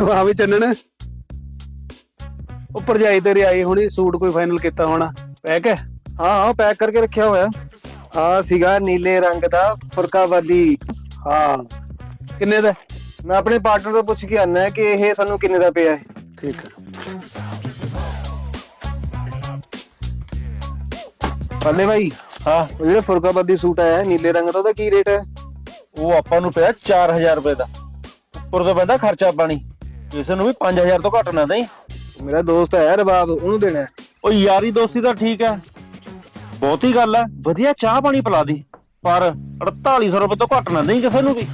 ਵਾਹ ਵੀ ਚੰਨਣ ਉਹ ਭਰਜਾਈ ਤੇਰੀ ਆਈ ਹੁਣੀ ਸੂਟ ਕੋਈ ਫਾਈਨਲ ਕੀਤਾ ਹੋਣਾ। ਪੈਕ ਹੈ? ਹਾਂ ਹਾਂ ਪੈਕ ਕਰਕੇ ਰੱਖਿਆ ਹੋਇਆ। ਆ ਸੀਗਾ ਨੀਲੇ ਰੰਗ ਦਾ ਫੁਰਕਾਵਾਦੀ ਹਾਂ। ਕਿੰਨੇ ਦਾ? ਮੈਂ ਆਪਣੇ ਪਾਰਟਨਰ ਤੋਂ ਪੁੱਛ ਕੇ ਆਨਾ ਹੈ ਕਿ ਇਹ ਸਾਨੂੰ ਕਿੰਨੇ ਦਾ ਪਿਆ ਹੈ। ਠੀਕ ਹੈ। ਪੱਲੇ ਭਾਈ ਹਾਂ। ਉਹ ਜਿਹੜਾ ਫੁਰਕਾਵਾਦੀ ਸੂਟ ਆਇਆ ਹੈ, ਨੀਲੇ ਰੰਗ ਦਾ ਉਹਦਾ ਕੀ ਰੇਟ ਹੈ? ਉਹ ਆਪਾਂ ਨੂੰ ਪਿਆ 4000 ਰੁਪਏ ਦਾ। ਉੱਪਰ ਤੋਂ ਪੈਂਦਾ ਖਰਚਾ ਪਾਣੀ ਇਸ ਨੂੰ ਵੀ 5000 ਤੋਂ ਘੱਟ ਨਾ ਦੇਈ। ਮੇਰਾ ਦੋਸਤ ਹੈ ਰਬਾਬ ਉਹਨੂੰ ਦੇਣਾ ਹੈ। ਉਹ ਯਾਰੀ ਦੋਸਤੀ ਤਾਂ ਠੀਕ ਹੈ। ਬਹੁਤੀ ਗੱਲ ਹੈ ਵਧੀਆ ਚਾਹ ਪਾਣੀ ਪਿਲਾ ਦੀ ਪਰ 4800 ਰੁਪਏ ਤੋਂ ਘੱਟ ਨਾ ਦੇਈ ਕਿਸੇ ਨੂੰ ਵੀ।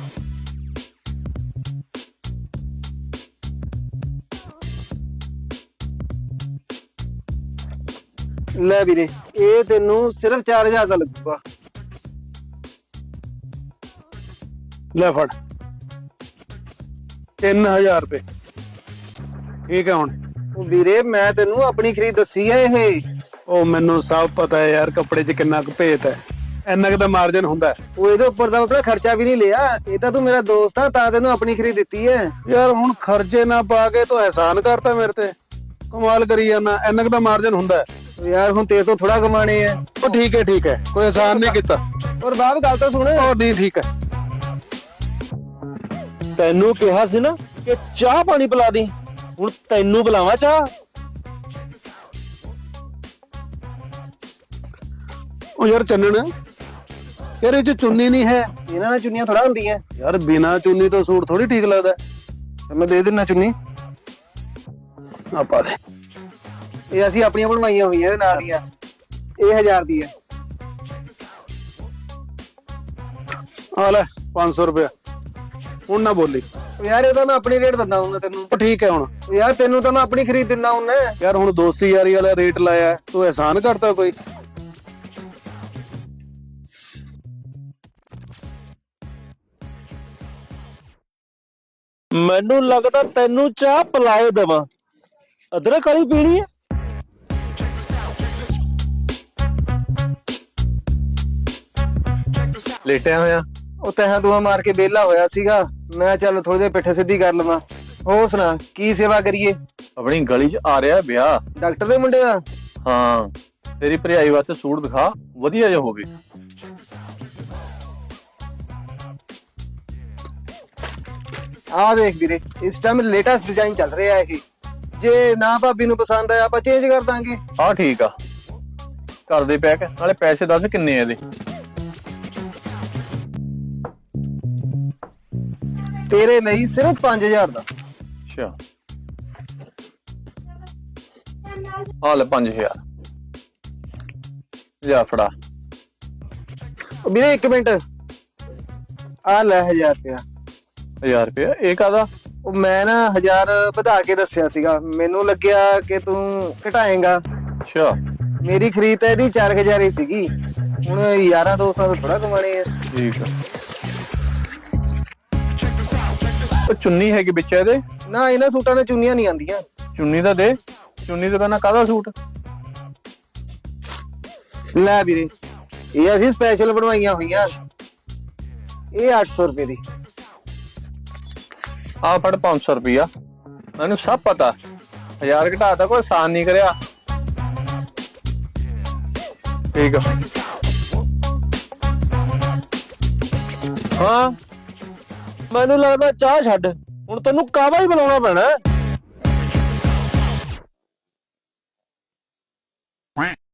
ਲੈ ਵੀਰੇ ਇਹ ਤੈਨੂੰ ਸਿਰਫ 4000 ਦਾ ਲੱਗੂਗਾ। ਲੈ ਫੜ। 3000 ਰੁਪਏ। ਠੀਕ ਹੈ ਹੁਣ ਉਹ ਵੀਰੇ ਮੈਂ ਤੈਨੂੰ ਆਪਣੀ ਖਰੀਦ ਦੱਸੀ ਹੈ ਇਹ। ਉਹ ਮੈਨੂੰ ਸਭ ਪਤਾ ਹੈ ਯਾਰ ਕੱਪੜੇ 'ਚ ਕਿੰਨਾ ਕੁ ਭੇਤ ਹੈ। ਇੰਨਾ ਕੁ ਤਾਂ ਮਾਰਜਨ ਹੁੰਦਾ ਹੈ। ਉਹ ਇਹਦੇ ਉੱਪਰ ਦਾ ਆਪਣਾ ਖਰਚਾ ਵੀ ਨਹੀਂ ਲਿਆ। ਇਹ ਤਾਂ ਤੂੰ ਮੇਰਾ ਦੋਸਤ ਆ ਤਾਂ ਤੈਨੂੰ ਆਪਣੀ ਖਰੀਦ ਦਿੱਤੀ ਹੈ। ਯਾਰ ਹੁਣ ਖਰਚੇ ਨਾ ਪਾ ਕੇ ਤੂੰ ਅਹਿਸਾਨ ਕਰਤਾ ਮੇਰੇ ਤੇ। ਕਮਾਲ ਕਰੀ ਜਾਂਦਾ ਇੰਨਾ ਕੁ ਤਾਂ ਮਾਰਜਨ ਹੁੰਦਾ ਹੈ। ਉਹ ਯਾਰ ਹੁਣ ਤੇਰੇ ਤੋਂ ਥੋੜਾ ਕਮਾਣੇ ਆ। ਉਹ ਠੀਕ ਹੈ ਠੀਕ ਹੈ। ਕੋਈ ਅਹਿਸਾਨ ਨਹੀਂ ਕੀਤਾ। ਔਰ ਬਾਬ ਗੱਲ ਤਾਂ ਸੁਣ। ਉਹ ਨਹੀਂ ਠੀਕ ਹੈ। ਤੈਨੂੰ ਕਿਹਾ ਸੀ ਨਾ ਕਿ ਚਾਹ ਪਾਣੀ ਪਿਲਾ ਦੀ। ਹੁਣ ਤੈਨੂੰ ਬੁਲਾਵਾਂ ਚਾਹ? ਉਹ ਯਾਰ ਚੰਨਣ ਯਾਰ ਇਹ 'ਚ ਚੁੰਨੀ ਨਹੀਂ ਹੈ। ਇਹਨਾਂ ਨਾਲ ਚੁੰਨੀਆਂ ਥੋੜਾ ਹੁੰਦੀਆਂ। ਯਾਰ ਬਿਨਾ ਚੁੰਨੀ ਤੋਂ ਸੂਟ ਥੋੜੀ ਠੀਕ ਲੱਗਦਾ। ਹੈ। ਤੇ ਮੈਂ ਦੇ ਦਿੰਨਾ ਚੁੰਨੀ। ਆ ਪਾ ਦੇ। ਇਹ ਅਸੀਂ ਆਪਣੀਆਂ ਬਣਵਾਈਆਂ ਹੋਈਆਂ ਇਹਦੇ ਨਾਲ ਦੀਆਂ ਇਹ 1000 ਦੀ ਹੈ ਆ ਲੈ 500 ਰੁਪਏ ਹੁਣ ਨਾ ਬੋਲੀ। ਯਾਰ ਇਹਦਾ ਮੈਂ ਆਪਣੀ ਰੇਟ ਦਿੰਦਾ ਹੁੰਦਾ ਤੈਨੂੰ। ਉਹ ਠੀਕ ਹੈ ਹੁਣ। ਯਾਰ ਤੈਨੂੰ ਤਾਂ ਮੈਂ ਆਪਣੀ ਖਰੀਦ ਦਿੰਦਾ ਹੁੰਦਾ। ਯਾਰ ਹੁਣ ਦੋਸਤੀ ਯਾਰੀ ਵਾਲਾ ਰੇਟ ਲਾਇਆ ਤੂੰ ਅਹਿਸਾਨ ਕਰਤਾ ਕੋਈ? ਮੈਨੂੰ ਲੱਗਦਾ ਤੈਨੂੰ ਚਾਹ ਪਿਲਾਏ ਦੇਵਾਂ। ਅਦਰਕ ਵਾਲੀ ਪੀਣੀ ਹੈ? ਲੇਟਿਆ ਹੋਇਆ। ਉਹ ਤਹਾਂ ਦੁਆ ਮਾਰ ਕੇ ਵਿਹਲਾ ਹੋਇਆ ਸੀਗਾ। ਮੈਂ ਚੱਲ ਥੋੜੇ ਜਿਹਾ ਪਿੱਠੇ ਸਿੱਧੀ ਕਰ ਲਵਾਂ। ਹੋਰ ਸੁਣਾ ਕੀ ਸੇਵਾ ਕਰੀਏ? ਆਪਣੀ ਗਲੀ 'ਚ ਆ ਰਿਹਾ ਵਿਆਹ। ਡਾਕਟਰ ਦੇ ਮੁੰਡੇ ਦਾ? ਹਾਂ ਤੇਰੀ ਭਰਜਾਈ ਵਾਸਤੇ ਸੂਟ ਦਿਖਾ ਵਧੀਆ ਜਿਹਾ ਹੋਵੇ ਆਹ ਦੇਖ ਵੀਰੇ ਇਸ ਟਾਈਮ ਲੇਟੈਸਟ ਡਿਜ਼ਾਈਨ ਚੱਲ ਰਿਹਾ ਇਹ। ਜੇ ਨਾ ਭਾਬੀ ਨੂੰ ਪਸੰਦ ਆਇਆ ਆਪਾਂ ਚੇਂਜ ਕਰ ਦਾਂਗੇ। ਆ ਠੀਕ ਆ। ਕਰ ਦੇ ਪੈਕ ਨਾਲੇ ਪੈਸੇ ਦੱਸ ਕਿੰਨੇ ਆ ਇਹਦੇ? ਤੇਰੇ ਲਈ ਸਿਰਫ 5000 ਦਾ। ਅੱਛਾ। ਆ ਲੈ 5000 ਜਾ ਫੜਾ। ਉਹ ਵੀਰੇ ਇੱਕ ਮਿੰਟ। ਆ ਲੈ 1000 ਰੁਪਇਆ। 1000 ਰੁਪਏ ਇਹ ਕਾਦਾ ਉਹ ਮੈਂ ਨਾ 1000 ਵਧਾ ਕੇ ਦੱਸਿਆ ਸੀਗਾ। ਮੈਨੂੰ ਲੱਗਿਆ ਕਿ ਤੂੰ ਘਟਾਏਗਾ। ਅੱਛਾ। ਮੇਰੀ ਖਰੀਦ ਤਾਂ ਇਹਦੀ 4000 ਹੀ ਸੀਗੀ। ਹੁਣ ਯਾਰਾਂ ਦੋਸਤਾਂ ਤੋਂ ਥੋੜਾ ਕਮਾਣੇ ਆ। ਠੀਕ ਆ। ਉਹ ਚੁੰਨੀ ਹੈਗੀ ਵਿੱਚ ਇਹਦੇ? ਨਾ ਇਹਨਾਂ ਸੂਟਾਂ 'ਤੇ ਚੁੰਨੀਆਂ ਨਹੀਂ ਆਉਂਦੀਆਂ। ਚੁੰਨੀ ਤਾਂ ਦੇ। ਚੁੰਨੀ ਤੋਂ ਕਹਿੰਦਾ ਕਾਦਾ ਸੂਟ? ਲੈ ਵੀਰੇ ਇਹ ਅਸੀਂ ਸਪੈਸ਼ਲ ਬਣਵਾਈਆਂ ਹੋਈਆਂ। ਇਹ 800 ਰੁਪਏ ਦੀ। ਆ ਫੜ 500 ਰੁਪਿਆ ਮੈਨੂੰ ਸਭ ਪਤਾ। ਹਜ਼ਾਰ ਘਟਾਤਾ ਕੋਈ ਆਸਾਨ ਨਹੀਂ ਕਰਿਆ। ਠੀਕ ਆ। ਹਾਂ। ਮੈਨੂੰ ਲੱਗਦਾ ਚਾਹ ਛੱਡ ਹੁਣ ਤੈਨੂੰ ਕਾਵਾ ਹੀ ਬੁਲਾਉਣਾ ਪੈਣਾ ਹੈ।